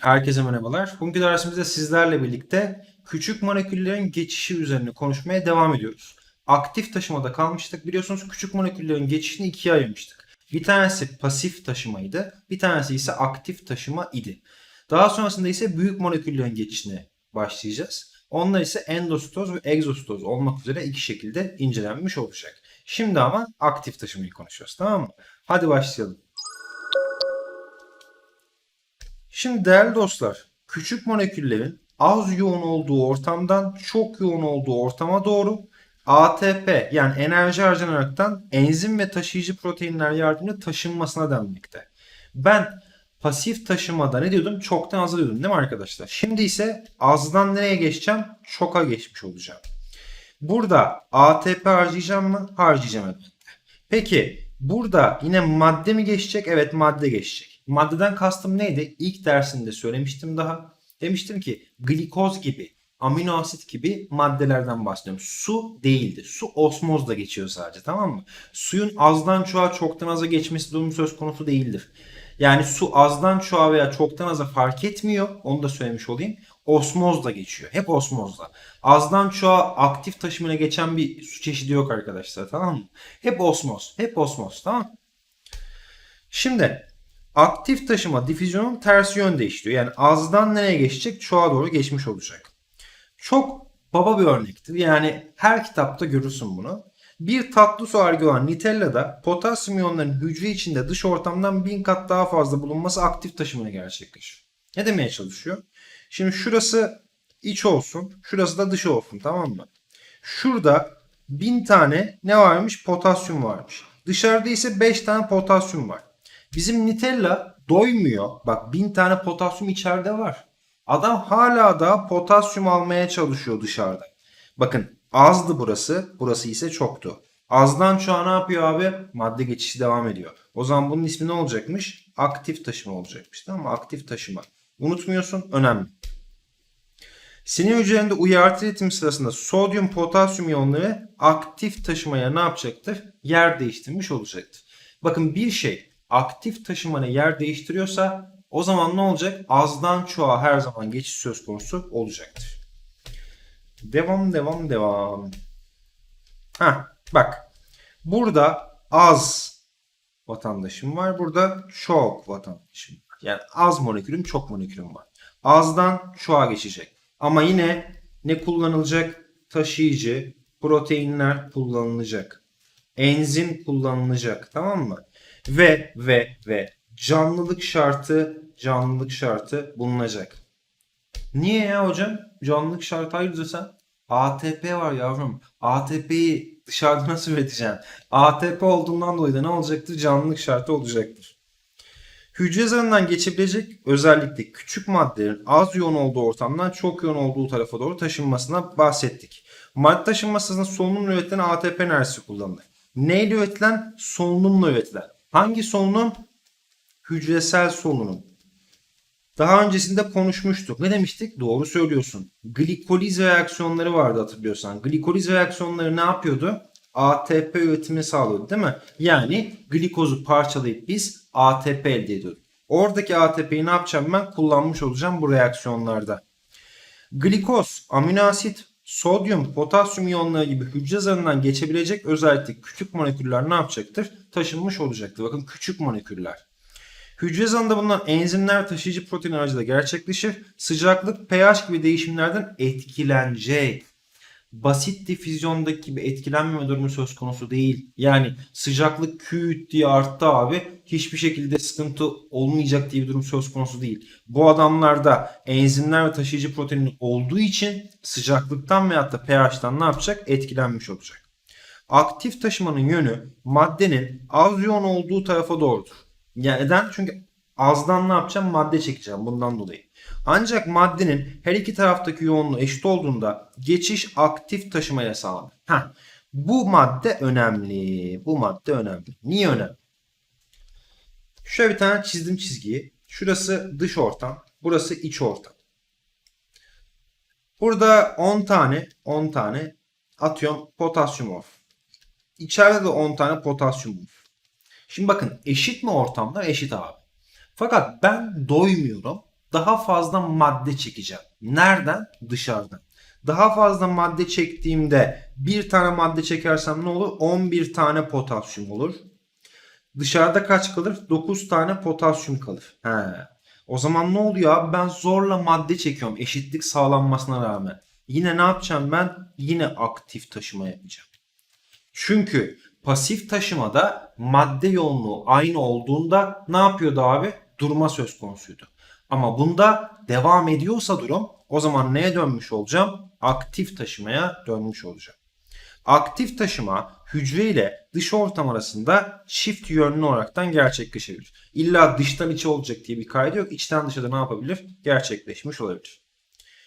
Herkese merhabalar. Bugünkü dersimizde sizlerle birlikte küçük moleküllerin geçişi üzerine konuşmaya devam ediyoruz. Aktif taşımada kalmıştık. Biliyorsunuz küçük moleküllerin geçişini ikiye ayırmıştık. Bir tanesi pasif taşımaydı, bir tanesi ise aktif taşıma idi. Daha sonrasında ise büyük moleküllerin geçişine başlayacağız. Onlar ise endositoz ve egzositoz olmak üzere iki şekilde incelenmiş olacak. Şimdi ama aktif taşımayı konuşuyoruz tamam mı? Hadi başlayalım. Şimdi değerli dostlar, küçük moleküllerin az yoğun olduğu ortamdan çok yoğun olduğu ortama doğru ATP yani enerji harcanaraktan enzim ve taşıyıcı proteinler yardımıyla taşınmasına denmekte. Ben pasif taşımada ne diyordum? Çoktan aza diyordum değil mi arkadaşlar? Şimdi ise azdan nereye geçeceğim? Çoka geçmiş olacağım. Burada ATP harcayacağım mı? Harcayacağım elbette. Peki burada yine madde mi geçecek? Evet madde geçecek. Maddeden kastım neydi? İlk dersinde söylemiştim daha. Demiştim ki glikoz gibi, amino asit gibi maddelerden bahsediyorum. Su değildir. Su osmozla geçiyor sadece tamam mı? Suyun azdan çoğa çoktan aza geçmesi durumu söz konusu değildir. Yani su azdan çoğa veya çoktan aza fark etmiyor. Onu da söylemiş olayım. Osmozla geçiyor. Hep osmozla. Azdan çoğa aktif taşımına geçen bir su çeşidi yok arkadaşlar tamam mı? Hep osmoz. Hep osmoz tamam mı? Şimdi aktif taşıma difüzyonun tersi yönde işliyor. Yani azdan nereye geçecek? Çoğa doğru geçmiş olacak. Çok baba bir örnektir. Yani her kitapta görürsün bunu. Bir tatlı su argı olan Nutella'da potasyum iyonlarının hücre içinde dış ortamdan bin kat daha fazla bulunması aktif taşımını gerçekleşiyor. Ne demeye çalışıyor? Şimdi şurası iç olsun, şurası da dış olsun tamam mı? Şurada bin tane ne varmış? Potasyum varmış. Dışarıda ise 5 tane potasyum var. Bizim Nutella doymuyor. Bak bin tane potasyum içeride var. Adam hala da potasyum almaya çalışıyor dışarıda. Bakın azdı burası. Burası ise çoktu. Azdan çoğa ne yapıyor abi? Madde geçişi devam ediyor. O zaman bunun ismi ne olacakmış? Aktif taşıma olacakmış. Tamam mı? Aktif taşıma. Unutmuyorsun. Önemli. Sinir hücrelerinde uyarı iletim sırasında sodyum potasyum iyonları aktif taşımaya ne yapacaktır? Yer değiştirmiş olacaktır. Bakın bir şey aktif taşımana yer değiştiriyorsa o zaman ne olacak? Azdan çoğa her zaman geçiş söz konusu olacaktır. Devam devam devam. Ha bak. Burada az vatandaşım var. Burada çok vatandaşım var. Yani az molekülüm çok molekülüm var. Azdan çoğa geçecek. Ama yine ne kullanılacak? Taşıyıcı, proteinler kullanılacak. Enzim kullanılacak. Tamam mı? Ve ve ve canlılık şartı canlılık şartı bulunacak. Niye ya hocam? Canlılık şartı hayırdır sen? ATP var yavrum. ATP'yi dışarıda nasıl üreteceksin? ATP olduğundan dolayı da ne olacaktır? Canlılık şartı olacaktır. Hücre zarından geçebilecek özellikle küçük maddelerin az yoğun olduğu ortamdan çok yoğun olduğu tarafa doğru taşınmasına bahsettik. Madde taşınmasında solunumla üretilen ATP enerjisi kullanılır. Neyle üretilen? Solunumla üretilen. Hangi solunum? Hücresel solunum. Daha öncesinde konuşmuştuk. Ne demiştik? Doğru söylüyorsun. Glikoliz reaksiyonları vardı hatırlıyorsan. Glikoliz reaksiyonları ne yapıyordu? ATP üretimini sağlıyordu değil mi? Yani glikozu parçalayıp biz ATP elde ediyorduk. Oradaki ATP'yi ne yapacağım ben? Kullanmış olacağım bu reaksiyonlarda. Glikoz, amino asit, sodyum, potasyum iyonları gibi hücre zarından geçebilecek özellikle küçük moleküller ne yapacaktır? Taşınmış olacaktır. Bakın küçük moleküller. Hücre zarında bulunan enzimler taşıyıcı protein aracılığıyla gerçekleşir. Sıcaklık, pH gibi değişimlerden etkilenecek. Basit difüzyondaki gibi etkilenmeme durumu söz konusu değil. Yani sıcaklık küt diye arttı abi. Hiçbir şekilde sıkıntı olmayacak diye bir durum söz konusu değil. Bu adamlarda enzimler ve taşıyıcı protein olduğu için sıcaklıktan veyahut da pH'tan ne yapacak? Etkilenmiş olacak. Aktif taşımanın yönü maddenin az yoğun olduğu tarafa doğrudur. Yani neden? Çünkü azdan ne yapacağım? Madde çekeceğim bundan dolayı. Ancak maddenin her iki taraftaki yoğunluğu eşit olduğunda geçiş aktif taşımaya sağlanır. Heh, bu madde önemli. Bu madde önemli. Niye önemli? Şöyle bir tane çizdim çizgiyi. Şurası dış ortam. Burası iç ortam. Burada 10 tane 10 tane atıyorum potasyum of. İçeride de 10 tane potasyum of. Şimdi bakın eşit mi ortamlar? Eşit abi. Fakat ben doymuyorum. Daha fazla madde çekeceğim. Nereden? Dışarıdan. Daha fazla madde çektiğimde bir tane madde çekersem ne olur? 11 tane potasyum olur. Dışarıda kaç kalır? 9 tane potasyum kalır. He. O zaman ne oluyor abi? Ben zorla madde çekiyorum eşitlik sağlanmasına rağmen. Yine ne yapacağım ben? Yine aktif taşıma yapacağım. Çünkü pasif taşımada madde yoğunluğu aynı olduğunda ne yapıyordu abi? Durma söz konusuydu. Ama bunda devam ediyorsa durum o zaman neye dönmüş olacağım? Aktif taşımaya dönmüş olacağım. Aktif taşıma hücre ile dış ortam arasında çift yönlü olaraktan gerçekleşebilir. İlla dıştan içe olacak diye bir kaydı yok. İçten dışa da ne yapabilir? Gerçekleşmiş olabilir.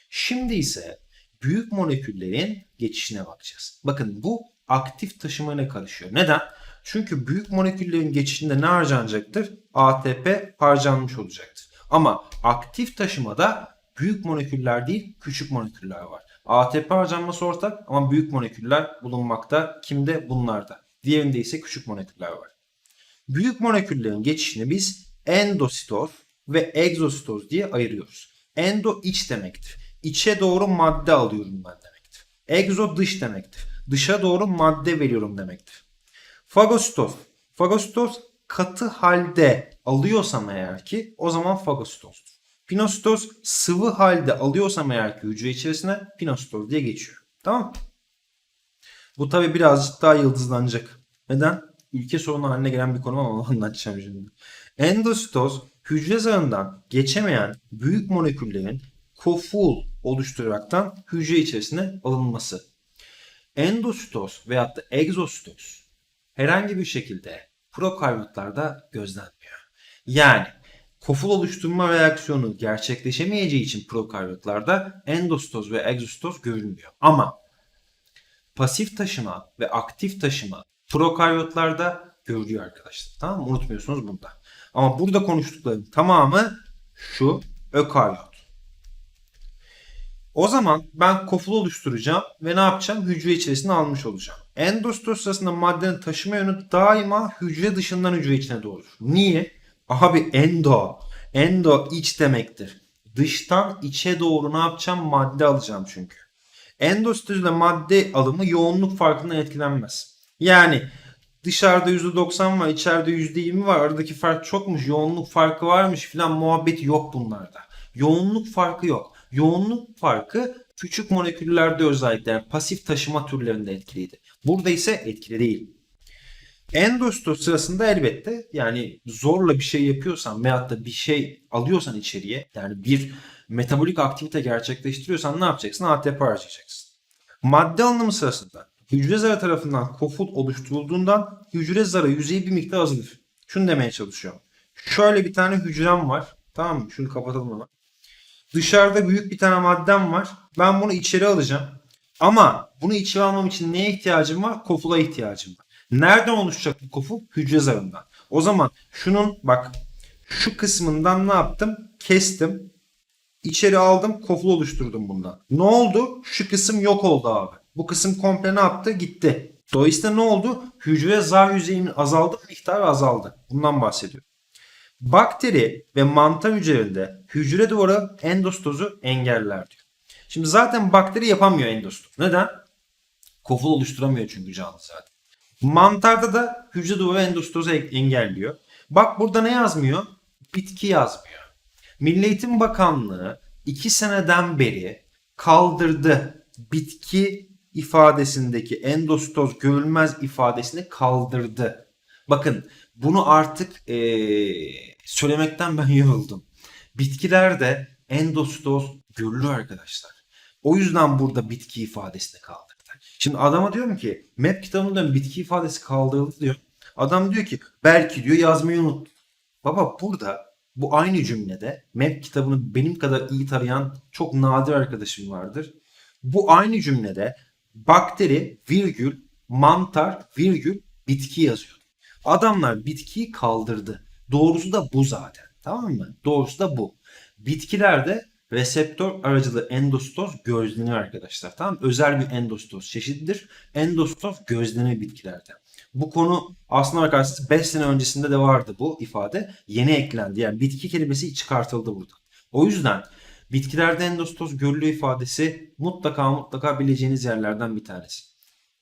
Şimdi ise büyük moleküllerin geçişine bakacağız. Bakın bu aktif taşımaya karışıyor. Neden? Çünkü büyük moleküllerin geçişinde ne harcanacaktır? ATP harcanmış olacaktır. Ama aktif taşımada büyük moleküller değil küçük moleküller var. ATP harcanması ortak ama büyük moleküller bulunmakta. Kimde? Bunlarda. Diğerinde ise küçük moleküller var. Büyük moleküllerin geçişini biz endositoz ve egzositoz diye ayırıyoruz. Endo iç demektir. İçe doğru madde alıyorum ben demektir. Egzo dış demektir. Dışa doğru madde veriyorum demektir. Fagositoz. Fagositoz katı halde alıyorsam eğer ki o zaman fagositozdur. Pinositoz sıvı halde alıyorsam eğer ki hücre içerisine pinositoz diye geçiyor. Tamam? Bu tabi birazcık daha yıldızlanacak. Neden? Ülke sorunu haline gelen bir konu ama anlatacağım şimdi. Endositoz hücre zarından geçemeyen büyük moleküllerin koful oluşturaraktan hücre içerisine alınması. Endositoz veyahut da egzositoz herhangi bir şekilde prokaryotlarda gözlenmiyor. Yani koful oluşturma reaksiyonu gerçekleşemeyeceği için prokaryotlarda endositoz ve egzositoz görülmüyor. Ama pasif taşıma ve aktif taşıma prokaryotlarda görülüyor arkadaşlar. Tamam mı? Unutmuyorsunuz bunda. Ama burada konuştuklarım tamamı şu ökaryot. O zaman ben koful oluşturacağım ve ne yapacağım? Hücre içerisine almış olacağım. Endositoz sırasında maddenin taşıma yönü daima hücre dışından hücre içine doğrudur. Niye? Abi endo. Endo iç demektir. Dıştan içe doğru ne yapacağım? Madde alacağım çünkü. Endositozla madde alımı yoğunluk farkından etkilenmez. Yani dışarıda %90 var, içeride %20 var. Aradaki fark çokmuş, yoğunluk farkı varmış filan muhabbeti yok bunlarda. Yoğunluk farkı yok. Yoğunluk farkı küçük moleküllerde özellikle yani pasif taşıma türlerinde etkiliydi. Burada ise etkili değil. Endositoz sırasında elbette yani zorla bir şey yapıyorsan veyahut da bir şey alıyorsan içeriye yani bir metabolik aktivite gerçekleştiriyorsan ne yapacaksın? ATP harcayacaksın. Madde alınımı sırasında hücre zarı tarafından koful oluşturulduğundan hücre zarı yüzeyi bir miktar azalır. Şunu demeye çalışıyorum. Şöyle bir tane hücrem var. Tamam mı? Şunu kapatalım hemen. Dışarıda büyük bir tane maddem var. Ben bunu içeri alacağım. Ama bunu içeri almam için neye ihtiyacım var? Kofula ihtiyacım var. Nereden oluşacak bu koful? Hücre zarından. O zaman şunun bak şu kısmından ne yaptım? Kestim. İçeri aldım. Koful oluşturdum bundan. Ne oldu? Şu kısım yok oldu abi. Bu kısım komple ne yaptı? Gitti. Dolayısıyla ne oldu? Hücre zar yüzeyinin azaldı, miktarı azaldı. Bundan bahsediyorum. Bakteri ve mantar hücrelerinde hücre duvarı endositozu engeller diyor. Şimdi zaten bakteri yapamıyor endositoz. Neden? Koful oluşturamıyor çünkü canlı zaten. Mantarda da hücre duvarı endositozu engelliyor. Bak burada ne yazmıyor? Bitki yazmıyor. Milli Eğitim Bakanlığı 2 seneden beri kaldırdı. Bitki ifadesindeki endositoz görülmez ifadesini kaldırdı. Bakın bunu artık ee, söylemekten ben yoruldum. Bitkilerde endositoz görülüyor arkadaşlar. O yüzden burada bitki ifadesini kaldırdı. Şimdi adama diyorum ki map kitabında bitki ifadesi kaldırıldı diyor. Adam diyor ki belki diyor yazmayı unut. Baba burada bu aynı cümlede map kitabını benim kadar iyi tarayan çok nadir arkadaşım vardır. Bu aynı cümlede bakteri virgül mantar virgül bitki yazıyor. Adamlar bitkiyi kaldırdı. Doğrusu da bu zaten. Tamam mı? Doğrusu da bu. Bitkilerde reseptör aracılı endositoz gözleniyor arkadaşlar. Tamam? Özel bir endositoz çeşididir. Endositoz gözlenir bitkilerde. Bu konu aslında arkadaşlar 5 sene öncesinde de vardı bu ifade. Yeni eklendi. Yani bitki kelimesi çıkartıldı burada. O yüzden bitkilerde endostoz görülüyor ifadesi mutlaka mutlaka bileceğiniz yerlerden bir tanesi.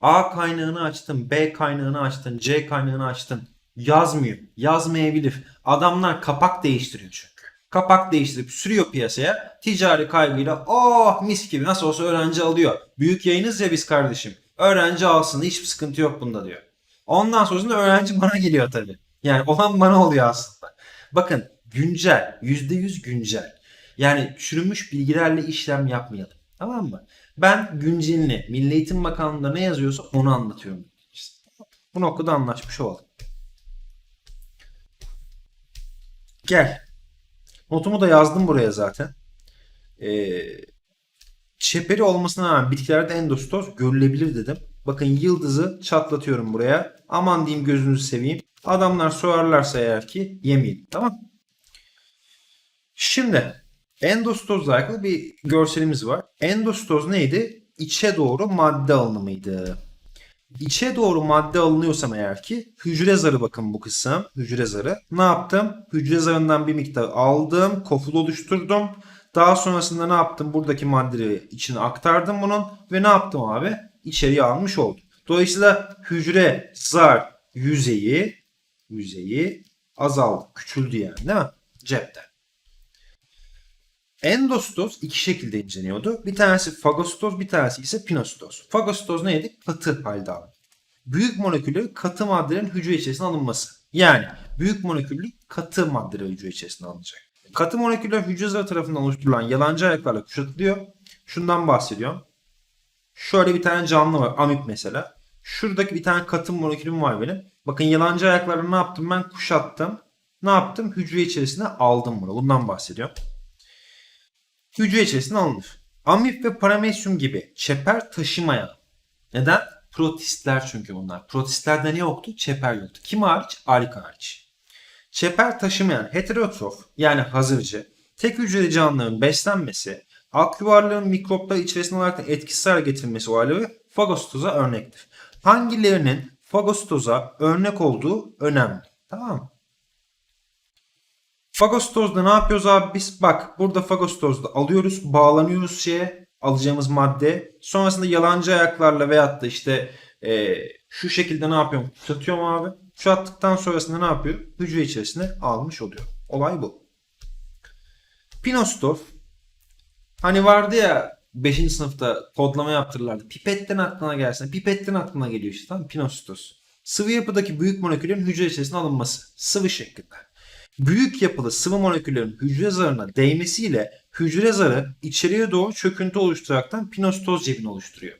A kaynağını açtın, B kaynağını açtın, C kaynağını açtın. Yazmıyor. Yazmayabilir. Adamlar kapak değiştiriyor çünkü. Kapak değiştirip sürüyor piyasaya. Ticari kaygıyla oh mis gibi nasıl olsa öğrenci alıyor. Büyük yayınız ya biz kardeşim. Öğrenci alsın hiçbir sıkıntı yok bunda diyor. Ondan sonrasında öğrenci bana geliyor tabii. Yani olan bana oluyor aslında. Bakın güncel, %100 güncel. Yani çürümüş bilgilerle işlem yapmayalım. Tamam mı? Ben güncelini, Milli Eğitim Bakanlığı'nda ne yazıyorsa onu anlatıyorum. Bu noktada anlaşmış olalım. Gel. Notumu da yazdım buraya zaten. Ee, çeperi olmasına rağmen bitkilerde endostoz görülebilir dedim. Bakın yıldızı çatlatıyorum buraya. Aman diyeyim gözünüzü seveyim. Adamlar sorarlarsa eğer ki yemeyin. Tamam. Şimdi endostozla alakalı bir görselimiz var. Endostoz neydi? İçe doğru madde alınımıydı. İçe doğru madde alınıyorsam eğer ki hücre zarı bakın bu kısım. Hücre zarı. Ne yaptım? Hücre zarından bir miktar aldım. Koful oluşturdum. Daha sonrasında ne yaptım? Buradaki maddeleri içine aktardım bunun. Ve ne yaptım abi? İçeriye almış oldum. Dolayısıyla hücre zar yüzeyi yüzeyi azaldı. Küçüldü yani değil mi? Cepte. Endostoz iki şekilde inceleniyordu. Bir tanesi fagostoz, bir tanesi ise pinostoz. Fagostoz neydi? Katı halde alındı. Büyük moleküllü katı maddelerin hücre içerisine alınması. Yani büyük moleküllü katı maddeler hücre içerisine alınacak. Katı moleküller hücre zarı tarafından oluşturulan yalancı ayaklarla kuşatılıyor. Şundan bahsediyorum. Şöyle bir tane canlı var. Amip mesela. Şuradaki bir tane katı molekülüm var benim. Bakın yalancı ayaklarla ne yaptım ben? Kuşattım. Ne yaptım? Hücre içerisine aldım bunu. Bundan bahsediyorum hücre içerisine alınır. Amip ve paramesyum gibi çeper taşımayan. Neden? Protistler çünkü bunlar. Protistlerde ne yoktu? Çeper yoktu. Kim hariç? Arika hariç. Çeper taşımayan heterotrof yani hazırcı tek hücreli canlıların beslenmesi, aküvarların mikroplar içerisinde olarak da etkisiz hale getirilmesi olayları fagostoza örnektir. Hangilerinin fagostoza örnek olduğu önemli. Tamam mı? Fagostozda ne yapıyoruz abi biz? Bak burada fagostozda alıyoruz, bağlanıyoruz şeye alacağımız madde. Sonrasında yalancı ayaklarla veyahut da işte e, şu şekilde ne yapıyorum? Tutuyorum abi. Şu attıktan sonrasında ne yapıyorum? Hücre içerisine almış oluyor. Olay bu. Pinostoz hani vardı ya 5. sınıfta kodlama yaptırırlardı. Pipetten aklına gelsin. Pipetten aklına geliyor işte tamam Pinostoz. Sıvı yapıdaki büyük moleküllerin hücre içerisine alınması. Sıvı şeklinde büyük yapılı sıvı moleküllerin hücre zarına değmesiyle hücre zarı içeriye doğru çöküntü oluşturaraktan pinostoz cebini oluşturuyor.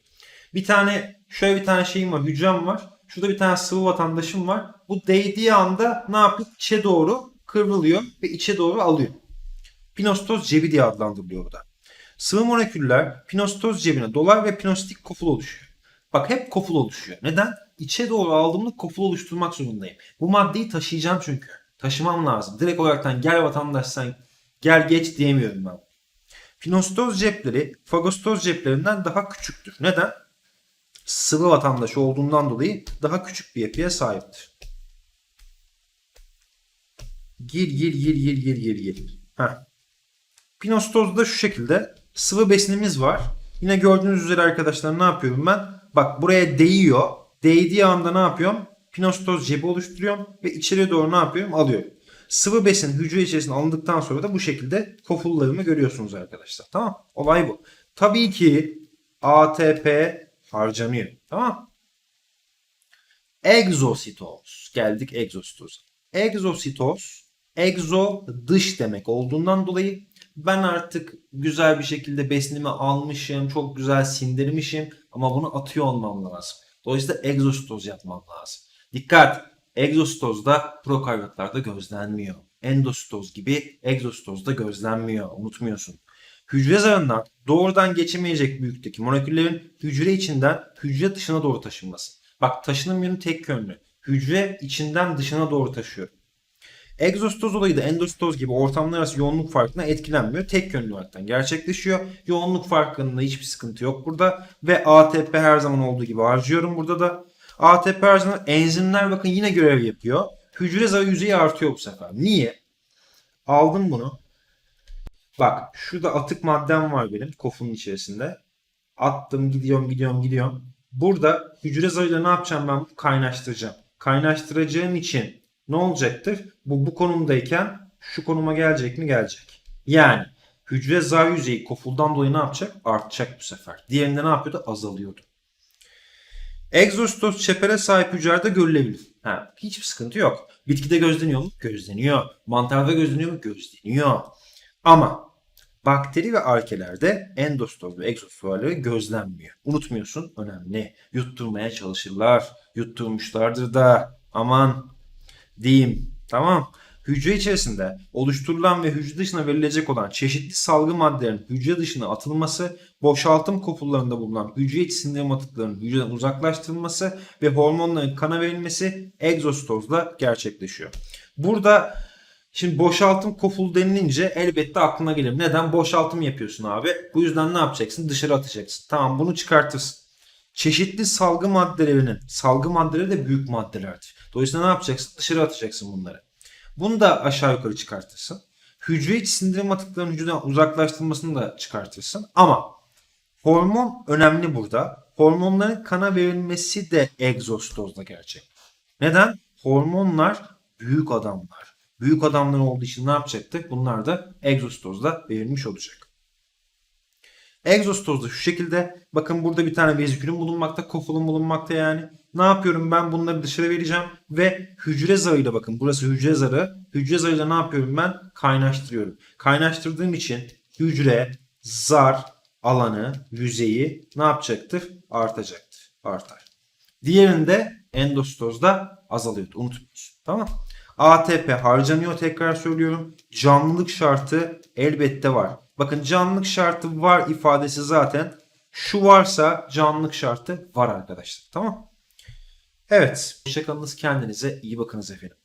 Bir tane şöyle bir tane şeyim var, hücrem var. Şurada bir tane sıvı vatandaşım var. Bu değdiği anda ne yapıyor? İçe doğru kıvrılıyor ve içe doğru alıyor. Pinostoz cebi diye adlandırılıyor burada. Sıvı moleküller pinostoz cebine dolar ve pinostik koful oluşuyor. Bak hep koful oluşuyor. Neden? İçe doğru aldığımda koful oluşturmak zorundayım. Bu maddeyi taşıyacağım çünkü taşımam lazım. Direkt olaraktan gel vatandaş sen gel geç diyemiyorum ben. Pinostoz cepleri fagostoz ceplerinden daha küçüktür. Neden? Sıvı vatandaş olduğundan dolayı daha küçük bir yapıya sahiptir. Gir gir gir gir gir gir gir. Heh. Pinostozda şu şekilde sıvı besinimiz var. Yine gördüğünüz üzere arkadaşlar ne yapıyorum ben? Bak buraya değiyor. Değdiği anda ne yapıyorum? Pinostoz cebi oluşturuyorum ve içeriye doğru ne yapıyorum? Alıyorum. Sıvı besin hücre içerisine alındıktan sonra da bu şekilde kofullarımı görüyorsunuz arkadaşlar. Tamam. Olay bu. Tabii ki ATP harcanıyor. Tamam. Egzositoz. Geldik egzositoza. Egzositoz, egzo dış demek olduğundan dolayı ben artık güzel bir şekilde besinimi almışım, çok güzel sindirmişim ama bunu atıyor olmam lazım. Dolayısıyla egzositoz yapmam lazım. Dikkat! Egzostozda prokaryotlarda gözlenmiyor. Endostoz gibi egzostozda gözlenmiyor. Unutmuyorsun. Hücre zarından doğrudan geçemeyecek büyüklükteki moleküllerin hücre içinden hücre dışına doğru taşınması. Bak taşınım yönü tek yönlü. Hücre içinden dışına doğru taşıyor. Egzostoz olayı da endostoz gibi ortamlar arası yoğunluk farkına etkilenmiyor. Tek yönlü olarak gerçekleşiyor. Yoğunluk farkında hiçbir sıkıntı yok burada. Ve ATP her zaman olduğu gibi harcıyorum burada da. ATP harcanan enzimler bakın yine görev yapıyor. Hücre zarı yüzeyi artıyor bu sefer. Niye? Aldım bunu. Bak şurada atık maddem var benim kofunun içerisinde. Attım gidiyorum gidiyorum gidiyorum. Burada hücre zarıyla ne yapacağım ben? Kaynaştıracağım. Kaynaştıracağım için ne olacaktır? Bu bu konumdayken şu konuma gelecek mi? Gelecek. Yani hücre zar yüzeyi kofuldan dolayı ne yapacak? Artacak bu sefer. Diğerinde ne yapıyordu? Azalıyordu. Egzostoz çepere sahip hücrelerde görülebilir. Ha, hiçbir sıkıntı yok. Bitkide gözleniyor mu? Gözleniyor. Mantarda gözleniyor mu? Gözleniyor. Ama bakteri ve arkelerde endostoz ve egzostozları gözlenmiyor. Unutmuyorsun önemli. Yutturmaya çalışırlar. Yutturmuşlardır da aman diyeyim. Tamam. Hücre içerisinde oluşturulan ve hücre dışına verilecek olan çeşitli salgı maddelerin hücre dışına atılması, boşaltım kopullarında bulunan hücre içi sindirim atıklarının hücreden uzaklaştırılması ve hormonların kana verilmesi egzostozla gerçekleşiyor. Burada şimdi boşaltım koful denilince elbette aklına gelir. Neden? Boşaltım yapıyorsun abi. Bu yüzden ne yapacaksın? Dışarı atacaksın. Tamam bunu çıkartırsın. Çeşitli salgı maddelerinin, salgı maddeleri de büyük maddelerdir. Dolayısıyla ne yapacaksın? Dışarı atacaksın bunları. Bunu da aşağı yukarı çıkartırsın. Hücre içi sindirim atıklarının hücreden uzaklaştırılmasını da çıkartırsın. Ama hormon önemli burada. Hormonların kana verilmesi de egzostozda gerçek. Neden? Hormonlar büyük adamlar. Büyük adamlar olduğu için ne yapacaktır? Bunlar da egzostozda verilmiş olacak. Egzostozda şu şekilde. Bakın burada bir tane vezikülüm bulunmakta. Kofulum bulunmakta yani. Ne yapıyorum ben bunları dışarı vereceğim. Ve hücre zarıyla bakın burası hücre zarı. Hücre zarıyla ne yapıyorum ben? Kaynaştırıyorum. Kaynaştırdığım için hücre, zar alanı, yüzeyi ne yapacaktır? Artacaktır. Artar. Diğerinde endostozda azalıyordu. Unutmuyorsun. Tamam ATP harcanıyor tekrar söylüyorum. Canlılık şartı elbette var. Bakın canlılık şartı var ifadesi zaten şu varsa canlılık şartı var arkadaşlar. Tamam. Evet. Hoşçakalınız kendinize iyi bakınız efendim.